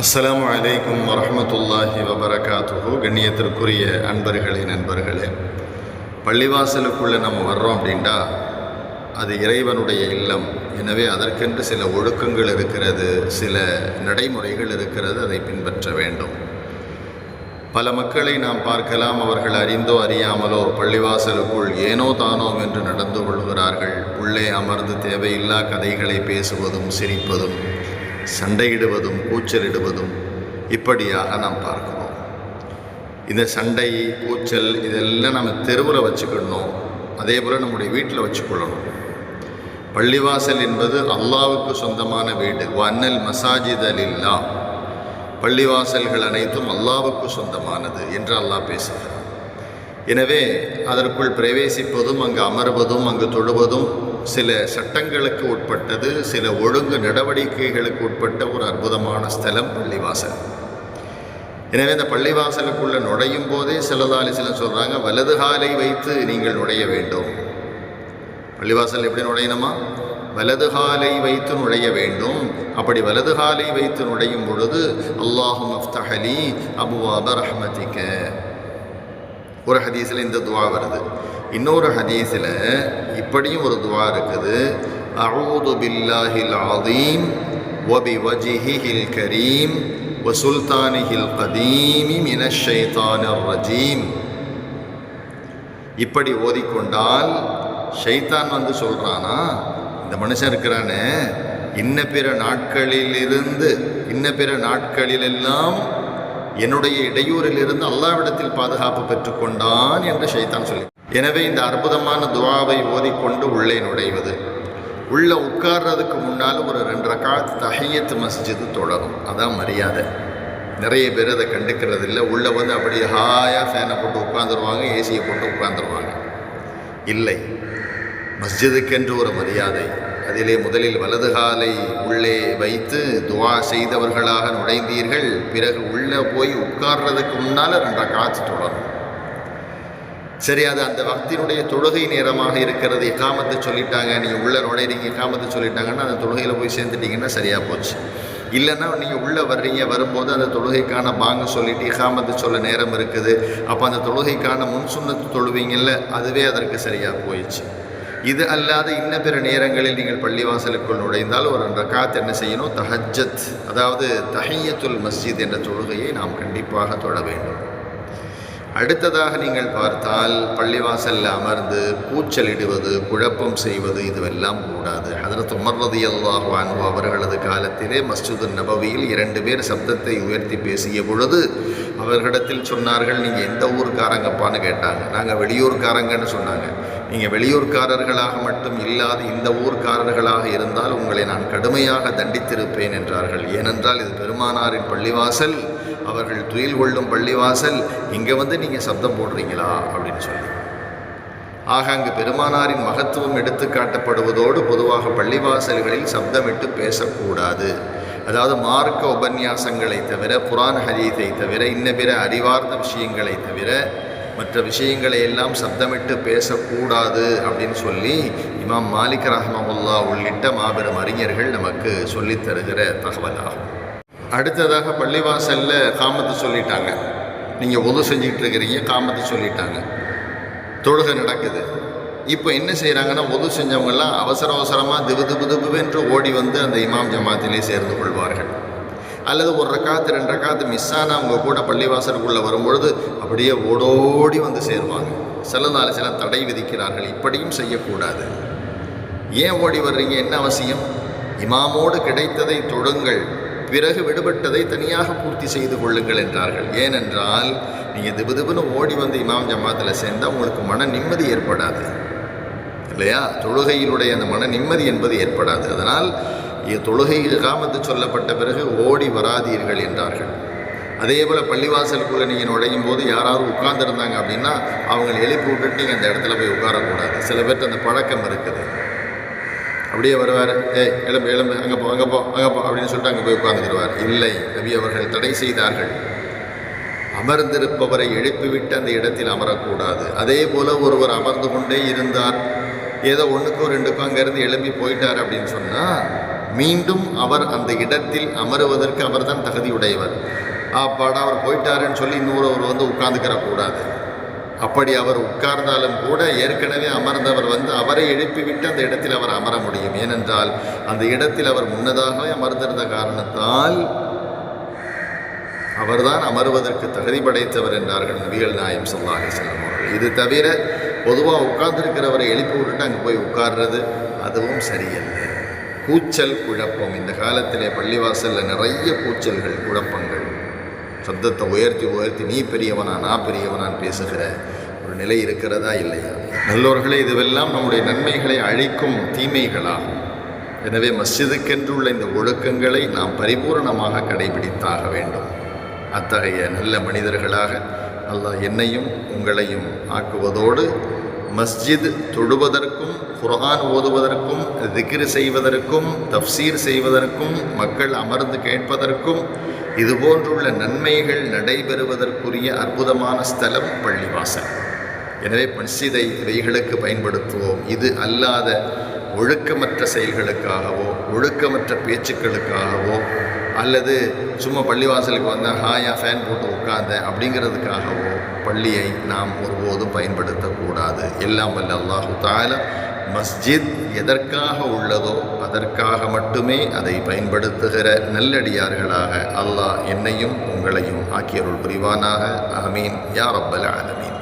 அஸ்ஸலாமு அலைக்கும் வரமத்துல்லாஹி வபரகாத்துஹோ. கண்ணியத்திற்குரிய அன்பர்களே நண்பர்களே பள்ளிவாசலுக்குள்ளே நம்ம வர்றோம் அப்படின்டா அது இறைவனுடைய இல்லம். எனவே அதற்கென்று சில ஒழுக்கங்கள் இருக்கிறது சில நடைமுறைகள் இருக்கிறது அதை பின்பற்ற வேண்டும். பல மக்களை நாம் பார்க்கலாம் அவர்கள் அறிந்தோ அறியாமலோ பள்ளிவாசலுக்குள் ஏனோ தானோ என்று நடந்து கொள்கிறார்கள். உள்ளே அமர்ந்து தேவையில்லா கதைகளை பேசுவதும் சிரிப்பதும் சண்டையிடுவதும் கூச்சலிடுவதும் இப்படியாக நாம் பார்க்கிறோம். இந்த சண்டை கூச்சல் இதெல்லாம் நம்ம தெருவில் வச்சுக்கணும் அதே போல் நம்முடைய வீட்டில் வச்சுக்கொள்ளணும். பள்ளிவாசல் என்பது அல்லாவுக்கு சொந்தமான வீடு. வன்னல் மசாஜிதல் இல்லா பள்ளிவாசல்கள் அனைத்தும் அல்லாவுக்கு சொந்தமானது என்று அல்லாஹ் பேசுகிறார் எனவே அதற்குள் பிரவேசிப்பதும் அங்கு அமர்வதும் அங்கு தொழுவதும் சில சட்டங்களுக்கு உட்பட்டது சில ஒழுங்கு நடவடிக்கைகளுக்கு உட்பட்ட ஒரு அற்புதமான ஸ்தலம் பள்ளிவாசல். எனவே இந்த பள்ளிவாசலுக்குள்ளே நுழையும் போதே சிலதாலி சில சொல்கிறாங்க வலது காலை வைத்து நீங்கள் நுழைய வேண்டும். பள்ளிவாசல் எப்படி நுழையணுமா? வலது காலை வைத்து நுழைய வேண்டும். அப்படி வலது காலை வைத்து நுழையும் பொழுது அல்லாஹும் அஃப்தஹலி அபுவாப அஹமதிக்க ஒரு ஹதீஸில் இந்த துவா வருது. இன்னொரு ஹதீஸில் இப்படியும் ஒரு துவா இருக்குது. அவுது பில்லாஹில் ஆதீம் ஒபி வஜிஹில் கரீம் வசுல்தானிஹில் கதீமி மினஷைத்தான ரஜீம். இப்படி ஓதிக்கொண்டால் ஷைத்தான் வந்து சொல்கிறானா இந்த மனுஷன் இருக்கிறானே இன்ன பிற நாட்களிலிருந்து இன்ன பிற நாட்களிலெல்லாம் என்னுடைய இடையூறிலிருந்து அல்லாவிடத்தில் பாதுகாப்பு பெற்றுக்கொண்டான் என்று ஷைத்தான் சொல்லி. எனவே இந்த அற்புதமான துவாவை ஓதிக்கொண்டு உள்ளே நுழைவது. உள்ள உட்கார்றதுக்கு முன்னால் ஒரு ரெண்டு ரக்காத் தகையத்து மஸ்ஜிது தொடரும். அதான் மரியாதை. நிறைய பேர் அதை கண்டுக்கிறது இல்லை. உள்ளே வந்து அப்படியே ஹாயாக ஃபேனை போட்டு உட்காந்துருவாங்க ஏசியை போட்டு உட்காந்துருவாங்க இல்லை. மஸ்ஜிதுக்கென்று ஒரு மரியாதை. அதிலே முதலில் வலது காலை உள்ளே வைத்து துவா செய்தவர்களாக நுழைந்தீர்கள். பிறகு உள்ளே போய் உட்கார்றதுக்கு முன்னால் ரெண்டரை காட்சி தொடரும் சரி அது அந்த பக்தியினுடைய தொழுகை நேரமாக இருக்கிறது. காமத்தை சொல்லிட்டாங்க நீங்கள் உள்ளே நுழைறீங்க காமத்தை சொல்லிட்டாங்கன்னா அந்த தொழுகையில் போய் சேர்ந்துட்டீங்கன்னா சரியாக போச்சு. இல்லைன்னா நீங்கள் உள்ளே வர்றீங்க வரும்போது அந்த தொழுகைக்கான பாங்கு சொல்லிட்டு இகாமத்து சொல்ல நேரம் இருக்குது. அப்போ அந்த தொழுகைக்கான முன் சுண்ணத்து தொழுவீங்கல்ல அதுவே அதற்கு சரியாக போயிடுச்சு. இது அல்லாத இன்ன பிற நேரங்களில் நீங்கள் பள்ளிவாசலுக்குள் நுழைந்தால் ஒரு ரக்காத் என்ன செய்யணும்? தஹஜத் அதாவது தஹையத்துல் மஸ்ஜித் என்ற தொழுகையை நாம் கண்டிப்பாக தொழ வேண்டும். அடுத்ததாக நீங்கள் பார்த்தால் பள்ளிவாசலில் அமர்ந்து கூச்சலிடுவது குழப்பம் செய்வது இதுவெல்லாம் கூடாது. ஹதரத் உமர் ரதி அல்லாஹு அன்பு அவர்களது காலத்திலே மஸ்ஜிது நபவியில் இரண்டு பேர் சப்தத்தை உயர்த்தி பேசிய பொழுது அவர்களிடத்தில் சொன்னார்கள் நீங்கள் எந்த ஊர்காரங்கப்பான்னு கேட்டாங்க. நாங்கள் வெளியூர்காரங்கன்னு சொன்னாங்க. நீங்கள் வெளியூர்காரர்களாக மட்டும் இல்லாது இந்த ஊர்க்காரர்களாக இருந்தால் உங்களை நான் கடுமையாக தண்டித்திருப்பேன் என்றார்கள். ஏனென்றால் இது பெருமானாரின் பள்ளிவாசல் அவர்கள் துயில் கொள்ளும் பள்ளிவாசல். இங்கே வந்து நீங்கள் சப்தம் போடுறீங்களா? அப்படின்னு சொல்லி. ஆக அங்கு பெருமானாரின் மகத்துவம் எடுத்து காட்டப்படுவதோடு பொதுவாக பள்ளிவாசல்களில் சப்தமிட்டு பேசக்கூடாது. அதாவது மார்க்க உபன்யாசங்களை தவிர புராண ஹரீத்தை தவிர இன்ன பிற அறிவார்ந்த விஷயங்களை தவிர மற்ற விஷயங்களை எல்லாம் சப்தமிட்டு பேசக்கூடாது அப்படின்னு சொல்லி இமாம் மாலிக் ரஹமமுல்லா உள்ளிட்ட மாபெரும் அறிஞர்கள் நமக்கு சொல்லித் தருகிற தகவலாகும். அடுத்ததாக பள்ளிவாசலில் காமத்து சொல்லிட்டாங்க. நீங்கள் உதவு செஞ்சுக்கிட்டு இருக்கிறீங்க காமத்து சொல்லிட்டாங்க. தொழுகை நடக்குது. இப்போ என்ன செய்கிறாங்கன்னா உதவு செஞ்சவங்கெல்லாம் அவசர அவசரமாக திபு திபு என்று ஓடி வந்து அந்த இமாம் ஜமாத்திலே சேர்ந்து கொள்வார்கள். அல்லது ஒரு ரக்காத்து ரெண்டு ரக்காத்து மிஸ் ஆனவங்க கூட பள்ளிவாசலுக்குள்ளே வரும்பொழுது அப்படியே ஓடோடி வந்து சேருவாங்க. சிலதால சில தடை விதிக்கிறார்கள். இப்படியும் செய்யக்கூடாது. ஏன் ஓடி வர்றீங்க? என்ன அவசியம்? இமாமோடு கிடைத்ததை தொடுங்கள் பிறகு விடுபட்டதை தனியாக பூர்த்தி செய்து கொள்ளுங்கள் என்றார்கள். ஏனென்றால் நீங்கள் திபுதிபுன்னு ஓடி வந்து இமாம் ஜமாத்தில் சேர்ந்தால் உங்களுக்கு மன நிம்மதி ஏற்படாது. இல்லையா? தொழுகையினுடைய அந்த மன நிம்மதி என்பது ஏற்படாது. அதனால் தொழுகை காமத்து சொல்லப்பட்ட பிறகு ஓடி வராதீர்கள் என்றார்கள். அதே போல் பள்ளிவாசலுக்குள்ளே நீங்கள் நுழையும் போது யாராவது உட்கார்ந்துருந்தாங்க அப்படின்னா அவங்களை எழுப்பி விட்டுட்டு நீங்கள் அந்த இடத்துல போய் உட்காரக்கூடாது. சில பேர்த்து அந்த பழக்கம் இருக்குது. அப்படியே வருவார் ஏய் எலும்பு எலும்பு அங்கே போ அங்கே போ அங்கே போ அப்படின்னு சொல்லிட்டு அங்கே போய் உட்கார்ந்துருவார் இல்லை நபி அவர்கள் தடை செய்தார்கள். அமர்ந்திருப்பவரை எழுப்பிவிட்டு அந்த இடத்தில் அமரக்கூடாது. அதே போல் ஒருவர் அமர்ந்து கொண்டே இருந்தார். ஏதோ ஒன்றுக்கோ ரெண்டுக்கோ அங்கேருந்து எழும்பி போயிட்டார் அப்படின்னு சொன்னால் மீண்டும் அவர் அந்த இடத்தில் அமருவதற்கு அவர்தான் தகுதியுடையவர். அப்பாடா அவர் போயிட்டாருன்னு சொல்லி இன்னொருவர் வந்து உட்கார்ந்துக்கிற கூடாது. அப்படி அவர் உட்கார்ந்தாலும் கூட ஏற்கனவே அமர்ந்தவர் வந்து அவரை எழுப்பிவிட்டு அந்த இடத்தில் அவர் அமர முடியும். ஏனென்றால் அந்த இடத்தில் அவர் முன்னதாகவே அமர்ந்திருந்த காரணத்தால் அவர்தான் அமருவதற்கு தகுதி படைத்தவர் என்றார்கள் நபிகள் நாயம் சொல்லாக செல்லும் இது தவிர பொதுவாக உட்கார்ந்துருக்கிறவரை எழுப்பி விட்டுட்டு அங்கே போய் உட்கார்றது அதுவும் சரியல்ல. கூச்சல் குழப்பம். இந்த காலத்திலே பள்ளிவாசலில் நிறைய கூச்சல்கள் குழப்பங்கள். சப்தத்தை உயர்த்தி உயர்த்தி நீ பெரியவனா நான் பெரியவனான் பேசுகிற ஒரு நிலை இருக்கிறதா இல்லையா? நல்லோர்களே இதுவெல்லாம் நம்முடைய நன்மைகளை அழிக்கும் தீமைகளாகும். எனவே மஸ்ஜிதுக்கென்றுள்ள இந்த ஒழுக்கங்களை நாம் பரிபூரணமாக கடைபிடித்தாக வேண்டும். அத்தகைய நல்ல மனிதர்களாக அல்லாஹ் என்னையும் உங்களையும் ஆக்குவதோடு மஸ்ஜித் தொழுவதற்கும் குர்ஆன் ஓதுவதற்கும் திக்ரு செய்வதற்கும் தஃப்சீர் செய்வதற்கும் மக்கள் அமர்ந்து கேட்பதற்கும் இதுபோன்றுள்ள நன்மைகள் நடைபெறுவதற்குரிய அற்புதமான ஸ்தலம் பள்ளிவாசல். எனவே மஸ்ஜிதை இவைகளுக்கு பயன்படுத்துவோம். இது அல்லாத ஒழுக்கமற்ற செயல்களுக்காகவோ ஒழுக்கமற்ற பேச்சுக்களுக்காகவோ அல்லது சும்மா பள்ளிவாசலுக்கு வந்தால் ஹாயா ஃபேன் போட்டு உட்கார்ந்த அப்படிங்கிறதுக்காகவோ பள்ளியை நாம் ஒருபோதும் பயன்படுத்தக்கூடாது. எல்லாம் வல்ல அல்லாஹு தால மஸ்ஜித் எதற்காக உள்ளதோ அதற்காக மட்டுமே அதை பயன்படுத்துகிற நல்லடியார்களாக அல்லாஹ் என்னையும் உங்களையும் ஆக்கியருள் புரிவானாக. அமீன் யார் அப்பல் ஆலமீன்.